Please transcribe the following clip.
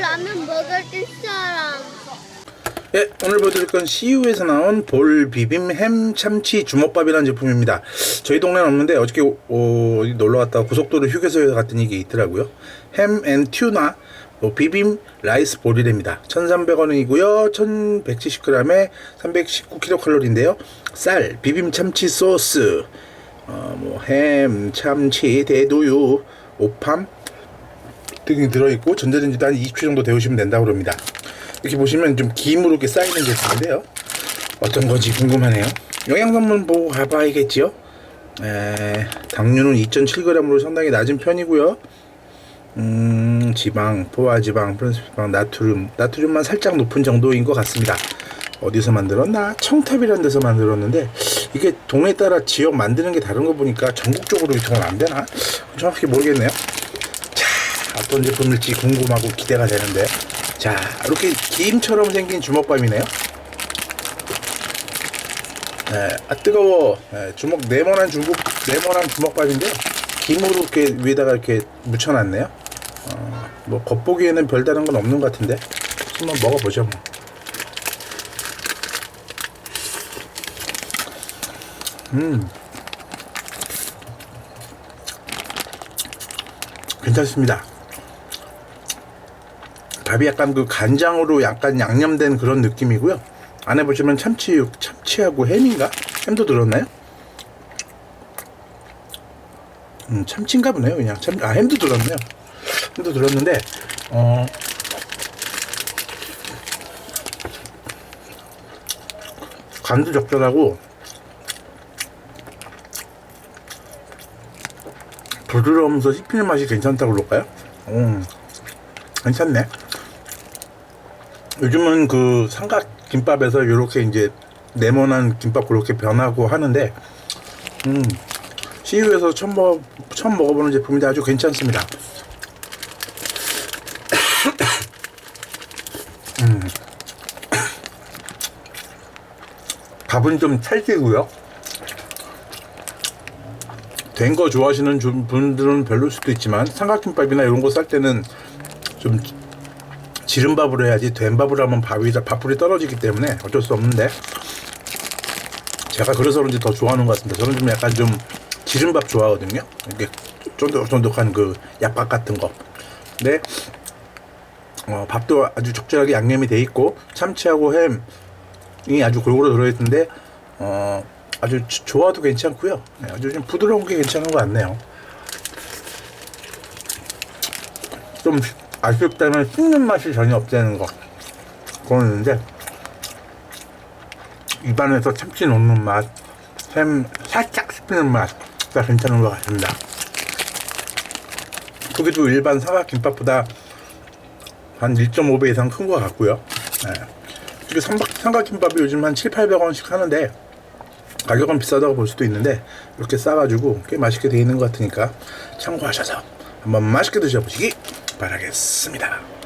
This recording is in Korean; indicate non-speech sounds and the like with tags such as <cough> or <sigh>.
라면 먹을 사람. 예, 오늘 보여드릴 건 CU에서 나온 볼 비빔 햄 참치 주먹밥이라는 제품입니다. 저희 동네는 없는데 어저께 오, 오, 놀러 갔다가 고속도로 휴게소에 갔더니 이게 있더라고요. 햄 앤 튜나 뭐 비빔 라이스 볼이랍니다. 1,300원이고요. 1,170g에 319kcal인데요. 쌀, 비빔 참치 소스, 어, 뭐 햄, 참치, 대두유, 오팜 등이 들어있고 전자레인지도 한 20초 정도 데우시면 된다고 합니다. 이렇게 보시면 좀 김으로 이렇게 쌓이는 제품인데요. 어떤 건지 궁금하네요. 영양성분 보고 가봐야겠지요. 에, 당류는 2.7g으로 상당히 낮은 편이고요. 음, 지방, 포화지방, 프린스지방, 나트륨, 나트륨만 살짝 높은 정도인 것 같습니다. 어디서 만들었나? 청탑이라는 데서 만들었는데 이게 동네에 따라 지역 만드는 게 다른 거 보니까 전국적으로 유통은 안 되나? 정확히 모르겠네요. 자, 어떤 제품일지 궁금하고 기대가 되는데. 자, 이렇게 김처럼 생긴 주먹밥이네요. 네, 아 뜨거워. 네, 주먹 네모난 중국 네모난 주먹밥인데 김으로 이렇게 위에다가 이렇게 묻혀놨네요. 어, 뭐 겉보기에는 별다른 건 없는 것 같은데 한번 먹어보죠. 뭐. 음, 괜찮습니다. 밥이 약간 그 간장으로 약간 양념된 그런 느낌이고요. 안에 보시면 참치, 참치하고 햄인가? 햄도 들었나요? 음, 참치인가 보네요, 그냥. 참, 아, 햄도 들었네요. 햄도 들었는데, 어, 간도 적절하고, 부드러우면서 씹히는 맛이 괜찮다고 그럴까요? 음, 괜찮네. 요즘은 그 삼각 김밥에서 이렇게 이제 네모난 김밥 그렇게 변하고 하는데 음 CU에서 처음 먹 처음 먹어보는 제품인데 아주 괜찮습니다. <coughs> 음. <coughs> 밥은 좀 찰지고요. 된 거 좋아하시는 좀 분들은 별로일 수도 있지만 삼각김밥이나 이런 거 쌀 때는 좀 지른 밥으로 해야지 된 밥으로 하면 밥이 밥풀이 떨어지기 때문에 어쩔 수 없는데 제가 그래서 그런지 더 좋아하는 것 같습니다. 저는 좀 약간 좀 지른 밥 좋아하거든요. 이렇게 쫀득쫀득한 그 약밥 같은 거. 근데 어, 밥도 아주 적절하게 양념이 돼 있고 참치하고 햄이 아주 골고루 들어있는데 어, 아주 좋아도 괜찮고요. 네, 아주 좀 부드러운 게 괜찮은 것 같네요. 좀 아쉽다면 씹는 맛이 전혀 없다는 거 그러는데 입안에서 참치 녹는 맛, 햄 살짝 씹히는 맛가 괜찮은 것 같습니다. 크기도 일반 사각김밥보다 한 1.5배 이상 큰 것 같고요. 네. 이게 삼각, 삼각김밥이 요즘 한 7, 800원씩 하는데 가격은 비싸다고 볼 수도 있는데 이렇게 싸가지고 꽤 맛있게 되어 있는 것 같으니까 참고하셔서 한번 맛있게 드셔보시기 바라겠습니다.